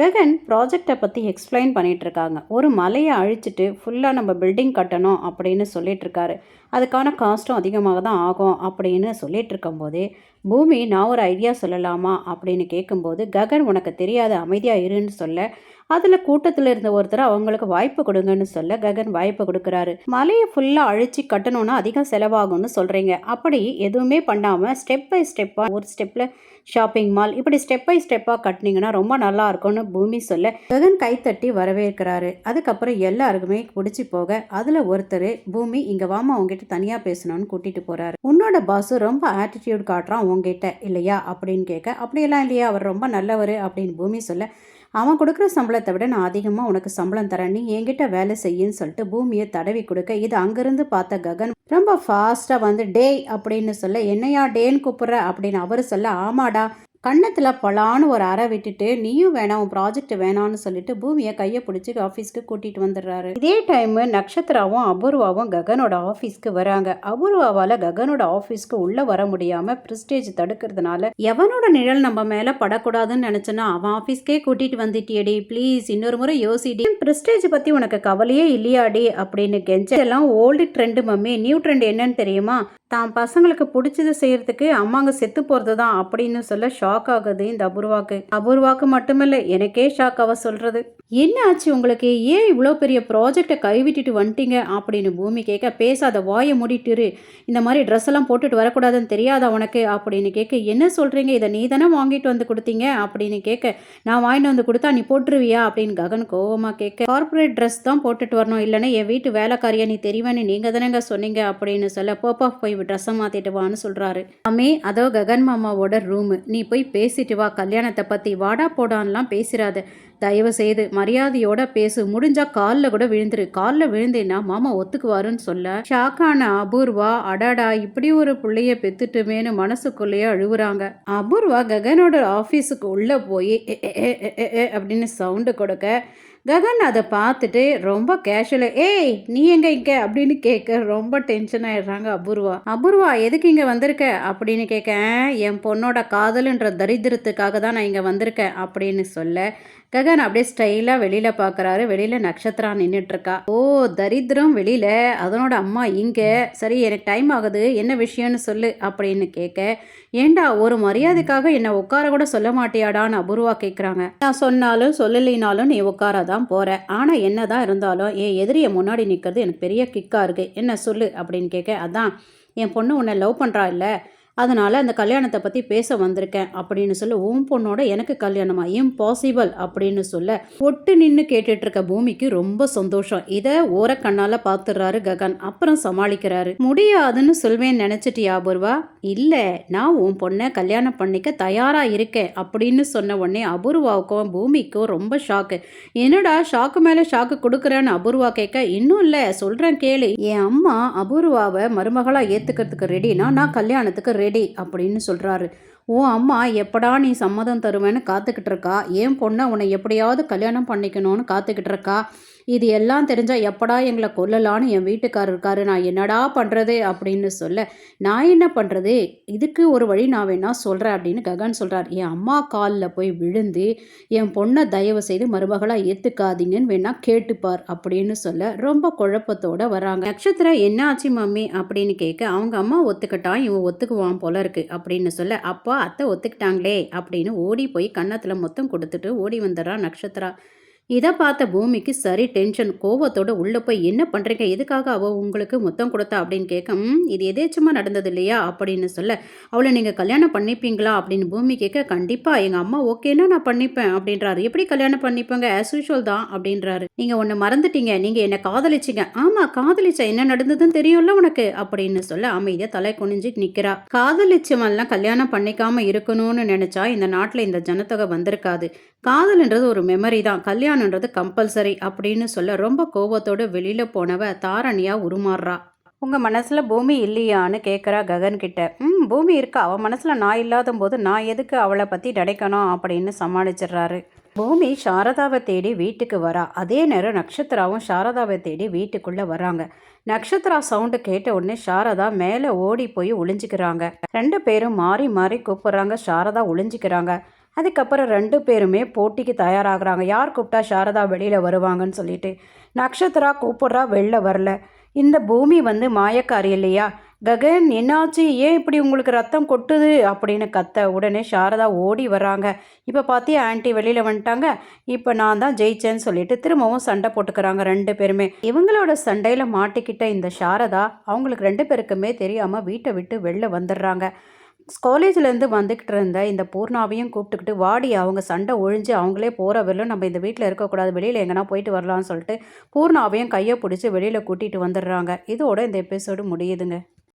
ககன் ப்ராஜெக்டை பற்றி எக்ஸ்பிளைன் பண்ணிகிட்ருக்காங்க இருக்காங்க ஒரு மலையை அழிச்சிட்டு ஃபுல்லாக நம்ம பில்டிங் கட்டணும் அப்படின்னு சொல்லிகிட்ருக்காரு அதுக்கான காஸ்ட்டும் அதிகமாக தான் ஆகும் அப்படின்னு சொல்லிட்டு இருக்கும்போதே பூமி நான் ஒரு ஐடியா சொல்லலாமா அப்படின்னு கேட்கும்போது ககன் உனக்கு தெரியாத அமைதியாக இருன்னு சொல்ல அதில் கூட்டத்தில் இருந்த ஒருத்தர் அவங்களுக்கு வாய்ப்பு கொடுங்கன்னு சொல்ல ககன் வாய்ப்பு கொடுக்குறாரு. மலையை ஃபுல்லாக அழிச்சு கட்டணும்னா அதிகம் செலவாகும்னு சொல்கிறீங்க அப்படி எதுவுமே பண்ணாமல் ஸ்டெப் பை ஸ்டெப்பாக ஒரு ஸ்டெப்பில் ஷாப்பிங் மால் இப்படி ஸ்டெப் பை ஸ்டெப்பாக கட்டினீங்கன்னா ரொம்ப நல்லா இருக்கும்னு பூமி சொல்ல ககன் கைத்தட்டி வரவேற்கிறாரு. அதுக்கப்புறம் எல்லாருக்குமே பிடிச்சி போக அதில் ஒருத்தர் பூமி இங்கே வாமா உங்ககிட்ட தனியாக பேசணும்னு கூட்டிகிட்டு போகிறாரு உன்னோட பாஸ் ரொம்ப ஆட்டிடியூட் காட்டுறான் உங்ககிட்ட இல்லையா? அப்படின்னு கேட்க அப்படியெல்லாம் இல்லையா? அவர் ரொம்ப நல்லவர் அப்படின்னு பூமி சொல்ல அவன் கொடுக்குற சம்பளத்தை விட நான் அதிகமாக உனக்கு சம்பளம் தரேன். நீ என்கிட்ட வேலை செய்யுன்னு சொல்லிட்டு பூமியை தடவி கொடுக்க. இது அங்கேருந்து பார்த்த ககன். ரொம்ப ஃபாஸ்ட்டாக வந்து டேய் அப்படின்னு சொல்ல என்னையா டேன்னு கூப்பிட்ற? அப்படின்னு அவர் சொல்ல ஆமாடா. கன்னத்தில் பலான்னு ஒரு அறை விட்டுட்டு நீயும் வேணாம் உன் ப்ராஜெக்ட் வேணான்னு சொல்லிட்டு பூமியை கையை பிடிச்சி ஆஃபீஸ்க்கு கூட்டிகிட்டு வந்துடுறாரு. இதே டைம் நக்ஷத்ராவும் அபூர்வாவும் ககனோட ஆஃபீஸ்க்கு வராங்க. அபூர்வாவால் ககனோட ஆஃபீஸ்க்கு உள்ளே வர முடியாமல் ப்ரிஸ்டேஜ் தடுக்கிறதுனால எவனோட நிழல் நம்ம மேலே படக்கூடாதுன்னு நினச்சனா அவன் ஆஃபீஸ்க்கே கூட்டிகிட்டு வந்துட்டியடி. ப்ளீஸ் இன்னொரு முறை யோசிடி. ப்ரிஸ்டேஜ் பற்றி உனக்கு கவலையே இல்லையாடி? அப்படின்னு கெஞ்ச எல்லாம் old trend mummy new trend என்னன்னு தெரியுமா? தான் பசங்களுக்கு பிடிச்சது செய்யறதுக்கு அம்மாங்க செத்து போகிறது தான் அப்படின்னு சொல்ல ஷாக் ஆகுது இந்த அபூர்வாக்கு. அபூர்வாக்கு மட்டுமில்ல எனக்கே ஷாக் அவ சொல்கிறது என்ன ஆச்சு உங்களுக்கு? ஏன் இவ்வளோ பெரிய ப்ராஜெக்டை கைவிட்டுட்டு வந்துட்டீங்க? அப்படின்னு பூமி கேட்க பேசாத வாயை மூடிட்டுரு. இந்த மாதிரி ட்ரெஸ் எல்லாம் போட்டுட்டு வரக்கூடாதுன்னு தெரியாதா உனக்கு? அப்படின்னு கேட்க என்ன சொல்கிறீங்க இதை நீ தானே வாங்கிட்டு வந்து கொடுத்தீங்க? அப்படின்னு கேட்க நான் வாங்கிட்டு வந்து கொடுத்தா நீ போட்டுருவியா? அப்படின்னு ககன் கோவமாக கேட்க கார்ப்பரேட் ட்ரெஸ் தான் போட்டுட்டு வரணும். இல்லைன்னா என் வீட்டு வேலைக்காரியா நீ தெரிவேன்னு நீங்க தானேங்க சொன்னீங்க? அப்படின்னு சொல்ல போப்பா போய் ட்ரெஸ்ஸை மாத்திட்டு வான்னு சொல்றாரு. அம்மே அதோ ககன் மாமாவோட ரூமு நீ போய் பேசிட்டு வா. கல்யாணத்தை பத்தி வாடா போடான்லாம் பேசிடாத தயவு செய்து மரியாதையோட பேசு. முடிஞ்சா காலில் கூட விழுந்துரு. காலில் விழுந்தேன்னா மாமா ஒத்துக்குவாருன்னு சொல்ல. ஷாக்கான அபூர்வா அடாடா இப்படி ஒரு பிள்ளைய பெத்துட்டுமேனு மனசுக்குள்ளேயே அழுகுறாங்க அபூர்வா ககனோட ஆஃபீஸுக்கு உள்ளே போய் அப்படின்னு சவுண்டு கொடுக்க ககன் அதை பார்த்துட்டு ரொம்ப கேஷுவலாக ஏய் நீ எங்க இங்க? அப்படின்னு கேட்க ரொம்ப டென்ஷன் ஆயிடுறாங்க அபூர்வா. அபூர்வா எதுக்கு இங்கே வந்திருக்க? அப்படின்னு கேட்க என் பொண்ணோட காதலுன்ற தரித்திரத்துக்காக தான் நான் இங்கே வந்திருக்கேன் அப்படின்னு சொல்ல ககன் அப்படியே ஸ்டைலாக வெளியில் பார்க்குறாரு. வெளியில் நட்சத்திரா நின்றுட்டுருக்கா ஓ தரித்திரம் வெளியில் அதனோட அம்மா இங்கே. சரி எனக்கு டைம் ஆகுது என்ன விஷயம்னு சொல்லு அப்படின்னு கேட்க ஏண்டா ஒரு மரியாதைக்காக என்னை உட்கார கூட சொல்ல மாட்டியாடான்னு அபூர்வா கேட்குறாங்க. நான் சொன்னாலும் சொல்லலைனாலும் நீ உட்காராத தான் போகிறேன் ஆனால் என்ன தான் இருந்தாலும் என் எதிரியை முன்னாடி நிற்கிறது எனக்கு பெரிய கிக்காக இருக்குது என்ன சொல்லு? அப்படின்னு கேட்க அதான். என் பொண்ணு உன்னை லவ் பண்ணுறா இல்லை. அதனால் அந்த கல்யாணத்தை பற்றி பேச வந்திருக்கேன் அப்படின்னு சொல்ல உன் பொண்ணோட எனக்கு கல்யாணமா? இம்பாசிபிள் அப்படின்னு சொல்ல ஒட்டு நின்று கேட்டுட்ருக்க பூமிக்கு ரொம்ப சந்தோஷம். இதை ஓரக்கண்ணால் பார்த்துடுறாரு ககன். அப்புறம் சமாளிக்கிறாரு. முடியாதுன்னு சொல்வேன் நினச்சிட்டியா அபூர்வா? இல்லை நான் உன் பொண்ணை கல்யாணம் பண்ணிக்க தயாராக இருக்கேன் அப்படின்னு சொன்ன உடனே அபூர்வாவுக்கும் பூமிக்கும் ரொம்ப ஷாக்கு என்னடா ஷாக்கு மேலே ஷாக்கு கொடுக்குறேன்னு அபூர்வா கேட்க இன்னும் இல்லை சொல்கிறேன் கேளு. என் அம்மா அபூர்வாவை மருமகளாக ஏற்றுக்கிறதுக்கு ரெடினா நான் கல்யாணத்துக்கு ரெடி அப்படின்னு சொல்கிறாரு உன் அம்மா எப்படா நீ சம்மதம் தருவேன்னு காத்துக்கிட்டு இருக்கா? என் பொண்ணை உன்னை எப்படியாவது கல்யாணம் பண்ணிக்கணும்னு காத்துக்கிட்டு இருக்கா? இது எல்லாம் தெரிஞ்சால் எப்படா எங்களை கொல்லலான்னு என் வீட்டுக்காரர் இருக்காரு. நான் என்னடா பண்ணுறது அப்படின்னு சொல்ல நான் என்ன பண்ணுறது இதுக்கு ஒரு வழி நான் வேணா சொல்கிறேன் அப்படின்னு ககன் சொல்கிறார் என் அம்மா காலில் போய் விழுந்து என் பொண்ணை தயவு செய்து மருமகளாக ஏற்றுக்காதீங்கன்னு வேணா கேட்டுப்பார் அப்படின்னு சொல்ல ரொம்ப குழப்பத்தோடு வராங்க. நட்சத்திரம் என்ன ஆச்சு மம்மி? அப்படின்னு கேட்க அவங்க அம்மா ஒத்துக்கிட்டான் இவன் ஒத்துக்குவான் போல இருக்கு அப்படின்னு சொல்ல அப்பா அத்தை ஒத்துக்கிட்டாங்களே அப்படின்னு ஓடி போய் கன்னத்தில் மொத்தம் கொடுத்துட்டு ஓடி வந்துடுறான் நட்சத்திரா. இதை பார்த்த பூமிக்கு சரி டென்ஷன் கோவத்தோட உள்ளே போய் என்ன பண்ணுறீங்க எதுக்காக அவள் உங்களுக்கு மொத்தம் கொடுத்தா அப்படின்னு கேட்க இது எதேச்சமாக நடந்தது இல்லையா அப்படின்னு சொல்ல அவளை நீங்கள் கல்யாணம் பண்ணிப்பீங்களா? அப்படின்னு பூமி கேட்க கண்டிப்பாக எங்கள் அம்மா ஓகேன்னா நான் பண்ணிப்பேன் அப்படின்றாரு. எப்படி கல்யாணம் பண்ணிப்பேங்க? ஆஸ் யூஷுவல் தான் அப்படின்றாரு. நீங்கள் ஒன்று மறந்துட்டீங்க நீங்கள் என்னை காதலிச்சிங்க. ஆமாம் காதலிச்சா என்ன நடந்ததுன்னு தெரியும்ல உனக்கு அப்படின்னு சொல்ல அமைதியாக தலை குனிஞ்சு நிற்கிறா காதலிச்சவன்லாம் கல்யாணம் பண்ணிக்காமல் இருக்கணும்னு நினச்சா இந்த நாட்டில் இந்த ஜனத்தொகை வந்திருக்காது. காதல்ன்றது ஒரு மெமரி தான். கல்யாணம் கல்யாணன்றது கம்பல்சரி அப்படின்னு சொல்ல ரொம்ப கோபத்தோடு வெளியில் போனவ தாரணியா உருமாறுறா. உங்கள் மனசில் பூமி இல்லையான்னு கேட்குறா ககன் கிட்ட. ம் பூமி இருக்கா? அவன் மனசில் நான் இல்லாத போது நான் எதுக்கு அவளை பற்றி நினைக்கணும்? அப்படின்னு சமாளிச்சிடுறாரு. பூமி சாரதாவை தேடி வீட்டுக்கு வரா. அதே நேரம் நட்சத்திராவும் சாரதாவை தேடி வீட்டுக்குள்ளே வராங்க நட்சத்திரா சவுண்டு கேட்ட உடனே சாரதா மேலே ஓடி போய் ஒளிஞ்சிக்கிறாங்க. ரெண்டு பேரும் மாறி மாறி கூப்பிட்றாங்க. சாரதா ஒளிஞ்சிக்கிறாங்க. அதுக்கப்புறம் ரெண்டு பேருமே போட்டிக்கு தயாராகிறாங்க. யார் கூப்பிட்டா சாரதா வெளியில் வருவாங்கன்னு சொல்லிட்டு. நக்ஷத்ரா கூப்பிட்றா வெளில வரல. இந்த பூமி வந்து மாயக்காரி இல்லையா? ககன் என்னாச்சு? ஏன் இப்படி உங்களுக்கு ரத்தம் கொட்டுது? அப்படின்னு கத்த உடனே சாரதா ஓடி வர்றாங்க. இப்போ பார்த்தே ஆன்ட்டி வெளியில் வந்துட்டாங்க. இப்போ நான் தான் ஜெயிச்சேன்னு சொல்லிட்டு திரும்பவும் சண்டை போட்டுக்கிறாங்க ரெண்டு பேருமே. இவங்களோட சண்டையில் மாட்டிக்கிட்ட இந்த சாரதா அவங்களுக்கு ரெண்டு பேருக்குமே தெரியாமல் வீட்டை விட்டு வெளில வந்துடுறாங்க. காலேஜ்லேருந்து வந்துக்கிட்டு இருந்த இந்த பூர்ணாவையும் கூப்பிட்டுக்கிட்டு வாடி அவங்க சண்டை ஒழிஞ்சு அவங்களே போகிற வரலும் நம்ம இந்த வீட்டில் இருக்கக்கூடாது. வெளியில் எங்கன்னா போயிட்டு வரலாம்னு சொல்லிட்டு பூர்ணாவையும் கையை பிடிச்சி வெளியில் கூட்டிகிட்டு வந்துடுறாங்க. இதோட இந்த எபிசோடு முடியுதுங்க.